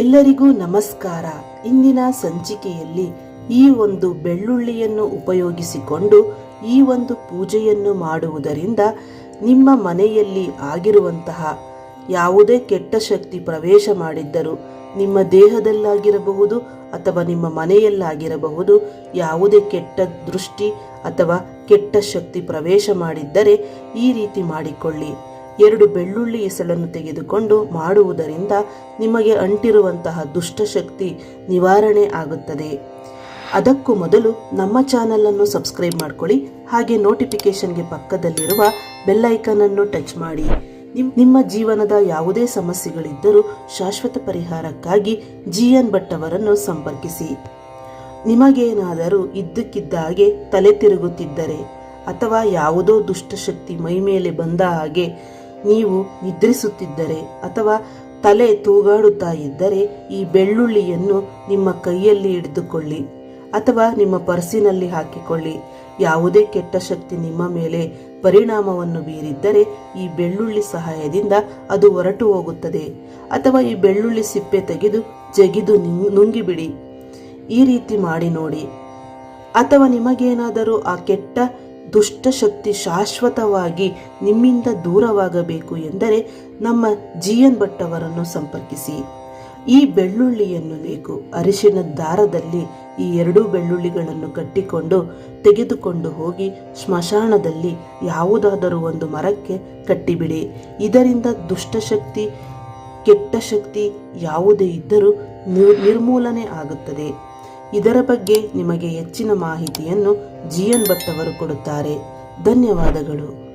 ಎಲ್ಲರಿಗೂ ನಮಸ್ಕಾರ. ಇಂದಿನ ಸಂಚಿಕೆಯಲ್ಲಿ ಈ ಒಂದು ಬೆಳ್ಳುಳ್ಳಿಯನ್ನು ಉಪಯೋಗಿಸಿಕೊಂಡು ಈ ಒಂದು ಪೂಜೆಯನ್ನು ಮಾಡುವುದರಿಂದ ನಿಮ್ಮ ಮನೆಯಲ್ಲಿ ಆಗಿರುವಂತಹ ಯಾವುದೇ ಕೆಟ್ಟ ಶಕ್ತಿ ಪ್ರವೇಶ ಮಾಡಿದ್ದರೂ ನಿಮ್ಮ ದೇಹದಲ್ಲಾಗಿರಬಹುದು ಅಥವಾ ನಿಮ್ಮ ಮನೆಯಲ್ಲಾಗಿರಬಹುದು, ಯಾವುದೇ ಕೆಟ್ಟ ದೃಷ್ಟಿ ಅಥವಾ ಕೆಟ್ಟ ಶಕ್ತಿ ಪ್ರವೇಶ ಮಾಡಿದ್ದರೆ ಈ ರೀತಿ ಮಾಡಿಕೊಳ್ಳಿ. ಎರಡು ಬೆಳ್ಳುಳ್ಳಿ ಎಸಳನ್ನು ತೆಗೆದುಕೊಂಡು ಮಾಡುವುದರಿಂದ ನಿಮಗೆ ಅಂಟಿರುವಂತಹ ದುಷ್ಟಶಕ್ತಿ ನಿವಾರಣೆ ಆಗುತ್ತದೆ. ಅದಕ್ಕೂ ಮೊದಲು ನಮ್ಮ ಚಾನಲನ್ನು ಸಬ್ಸ್ಕ್ರೈಬ್ ಮಾಡ್ಕೊಳ್ಳಿ, ಹಾಗೆ ನೋಟಿಫಿಕೇಷನ್ಗೆ ಪಕ್ಕದಲ್ಲಿರುವ ಬೆಲ್ಲೈಕನ್ ಅನ್ನು ಟಚ್ ಮಾಡಿ. ನಿಮ್- ನಿಮ್ಮ ಜೀವನದ ಯಾವುದೇ ಸಮಸ್ಯೆಗಳಿದ್ದರೂ ಶಾಶ್ವತ ಪರಿಹಾರಕ್ಕಾಗಿ ಜಿ ಎನ್ ಭಟ್ ಅವರನ್ನು ಸಂಪರ್ಕಿಸಿ. ನಿಮಗೇನಾದರೂ ಇದ್ದಕ್ಕಿದ್ದ ಹಾಗೆ ತಲೆ ತಿರುಗುತ್ತಿದ್ದರೆ ಅಥವಾ ಯಾವುದೋ ದುಷ್ಟಶಕ್ತಿ ಮೈ ಮೇಲೆ ಬಂದ ಹಾಗೆ ನೀವು ನಿದ್ರಿಸುತ್ತಿದ್ದರೆ ಅಥವಾ ತಲೆ ತೂಗಾಡುತ್ತಾ ಇದ್ದರೆ ಈ ಬೆಳ್ಳುಳ್ಳಿಯನ್ನು ನಿಮ್ಮ ಕೈಯಲ್ಲಿ ಹಿಡಿದುಕೊಳ್ಳಿ ಅಥವಾ ನಿಮ್ಮ ಪರ್ಸಿನಲ್ಲಿ ಹಾಕಿಕೊಳ್ಳಿ. ಯಾವುದೇ ಕೆಟ್ಟ ಶಕ್ತಿ ನಿಮ್ಮ ಮೇಲೆ ಪರಿಣಾಮವನ್ನು ಬೀರಿದ್ದರೆ ಈ ಬೆಳ್ಳುಳ್ಳಿ ಸಹಾಯದಿಂದ ಅದು ಹೊರಟು ಹೋಗುತ್ತದೆ ಅಥವಾ ಈ ಬೆಳ್ಳುಳ್ಳಿ ಸಿಪ್ಪೆ ತೆಗೆದು ಜಗಿದು ನುಂಗಿಬಿಡಿ. ಈ ರೀತಿ ಮಾಡಿ ನೋಡಿ. ಅಥವಾ ನಿಮಗೇನಾದರೂ ಆ ಕೆಟ್ಟ ದುಷ್ಟಶಕ್ತಿ ಶಾಶ್ವತವಾಗಿ ನಿಮ್ಮಿಂದ ದೂರವಾಗಬೇಕು ಎಂದರೆ ನಮ್ಮ ಜಿ ಎನ್ ಭಟ್ ಅವರನ್ನು ಸಂಪರ್ಕಿಸಿ. ಈ ಬೆಳ್ಳುಳ್ಳಿಯನ್ನು ಬೇಕು ಅರಿಶಿನ ದಾರದಲ್ಲಿ ಈ ಎರಡೂ ಬೆಳ್ಳುಳ್ಳಿಗಳನ್ನು ಕಟ್ಟಿಕೊಂಡು ತೆಗೆದುಕೊಂಡು ಹೋಗಿ ಸ್ಮಶಾನದಲ್ಲಿ ಯಾವುದಾದರೂ ಒಂದು ಮರಕ್ಕೆ ಕಟ್ಟಿಬಿಡಿ. ಇದರಿಂದ ದುಷ್ಟಶಕ್ತಿ ಕೆಟ್ಟ ಶಕ್ತಿ ಯಾವುದೇ ಇದ್ದರೂ ನಿರ್- ನಿರ್ಮೂಲನೆ ಆಗುತ್ತದೆ. ಇದರ ಬಗ್ಗೆ ನಿಮಗೆ ಹೆಚ್ಚಿನ ಮಾಹಿತಿಯನ್ನು ಜಿ ಎನ್ ಭಟ್ ಅವರು ಕೊಡುತ್ತಾರೆ. ಧನ್ಯವಾದಗಳು.